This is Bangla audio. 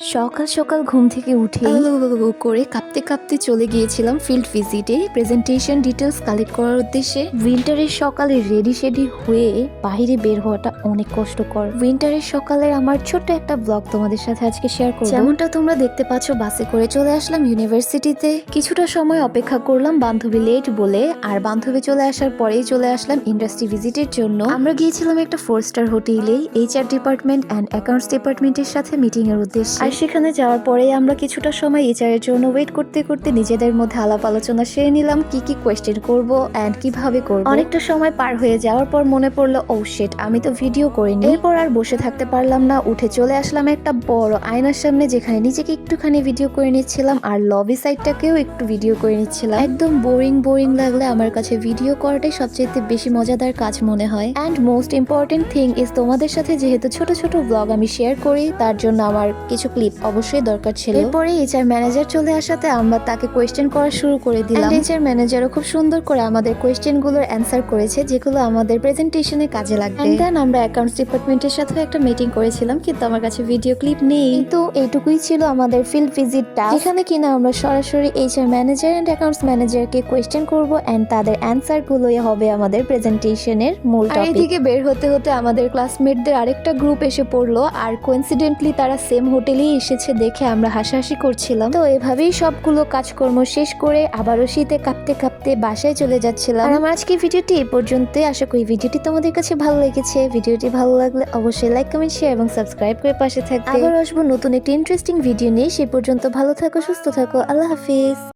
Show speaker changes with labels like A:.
A: সকাল সকাল ঘুম থেকে উঠে করে কাঁপতে কাঁপতে চলে গিয়েছিলাম ফিল্ড ভিজিটে প্রেজেন্টেশন ডিটেলস কালেক্ট করার উদ্দেশ্যে। উইন্টারের সকালে রেডি শেডি হয়ে বাইরে বের হওয়াটা অনেক কষ্টকর। উইন্টারের সকালে আমার ছোট্ট একটা ব্লগ তোমাদের সাথে আজকে শেয়ার করব। যেমনটা তোমরা দেখতে পাচ্ছ বাসে করে চলে আসলাম ইউনিভার্সিটিতে কিছুটা সময় অপেক্ষা করলাম বান্ধবী লেট বলে আর বান্ধবী চলে আসার পরেই চলে আসলাম ইন্ডাস্ট্রি ভিজিটের জন্য। আমরা গিয়েছিলাম একটা ফোর স্টার হোটেলে এইচআর ডিপার্টমেন্ট অ্যান্ড অ্যাকাউন্টস ডিপার্টমেন্টের সাথে মিটিং এর উদ্দেশ্যে। আর সেখানে যাওয়ার পরে আমরা কিছুটা সময় এইচআর এর জন্য ওয়েট করতে করতে নিজেদের মধ্যে আলাপ আলোচনা সেরে নিলাম, কি কি কোয়েশ্চেন করব অ্যান্ড কীভাবে করব। অনেকটা সময় পার হয়ে যাওয়ার পর মনে পড়ল ও শিট আমি তো ভিডিও করিনি। এরপর আর বসে থাকতে পারলাম না, উঠে চলে আসলাম একটা বড় আয়নার সামনে যেখানে নিজেকে একটুখানি ভিডিও করে নিচ্ছিলাম আর লবি সাইডটাকেও একটু ভিডিও করে নিচ্ছিলাম। একদম বোরিং বোরিং লাগলে আমার কাছে ভিডিও করাটাই সবচেয়ে বেশি মজাদার কাজ মনে হয়। And most important thing is তোমাদের সাথে যেহেতু ছোট ছোট ব্লগ আমি শেয়ার করি, তার জন্য আমার কিছু ক্লিপ অবশ্যই দরকার ছিল। এরপরে এইচআর ম্যানেজার চলে আসাতে আমরা তাকে কোয়েশ্চেন করা শুরু করে দিলাম। এইচআর ম্যানেজারও খুব সুন্দর করে আমাদের কোয়েশ্চেনগুলোর অ্যান্সার করেছে যেগুলো আমাদের প্রেজেন্টেশনে কাজে লাগবে। দেন আমরা অ্যাকাউন্টস ডিপার্টমেন্টের সাথে একটা মিটিং করেছিলাম কিন্তু আমার কাছে ভিডিও ক্লিপ নেই। কিন্তু এইটুকুই ছিল আমাদের ফিল্ড ভিজিটটা যেখানে কিনা আমরা সরাসরি এইচআর ম্যানেজার এন্ড অ্যাকাউন্টস ম্যানেজারকে কোয়েশ্চেন করব এন্ড তাদের অ্যান্সার গুলোই হবে আমাদের প্রেজেন্টেশনের মূল টপিক এদিকে বের হতে হতে আমাদের ক্লাসমেটদের আরেকটা গ্রুপ এসে পড়ল আর কোইন্সিডেন্টলি তারা সেম হোটেলেই এসেছে দেখে আমরা হাসাহাসি করছিলাম। তো এভাবেই সবগুলো কাজকর্ম শেষ করে আবারও শীতে কাঁপতে কাঁপতে বাসায় চলে যাচ্ছিলাম। আমার আজকে ভিডিওটি এই পর্যন্তই। আশা করি ভিডিওটি তোমাদের কাছে ভালো লেগেছে। ভিডিওটি ভালো লাগলে অবশ্যই লাইক, কমেন্ট শেয়ার এবং সাবস্ক্রাইব করে পাশে থাকবে আবার আসব নতুন একটি ইন্টারেস্টিং ভিডিও নিয়ে। সে পর্যন্ত ভালো থাকো, সুস্থ থাকো। আল্লাহ হাফিজ।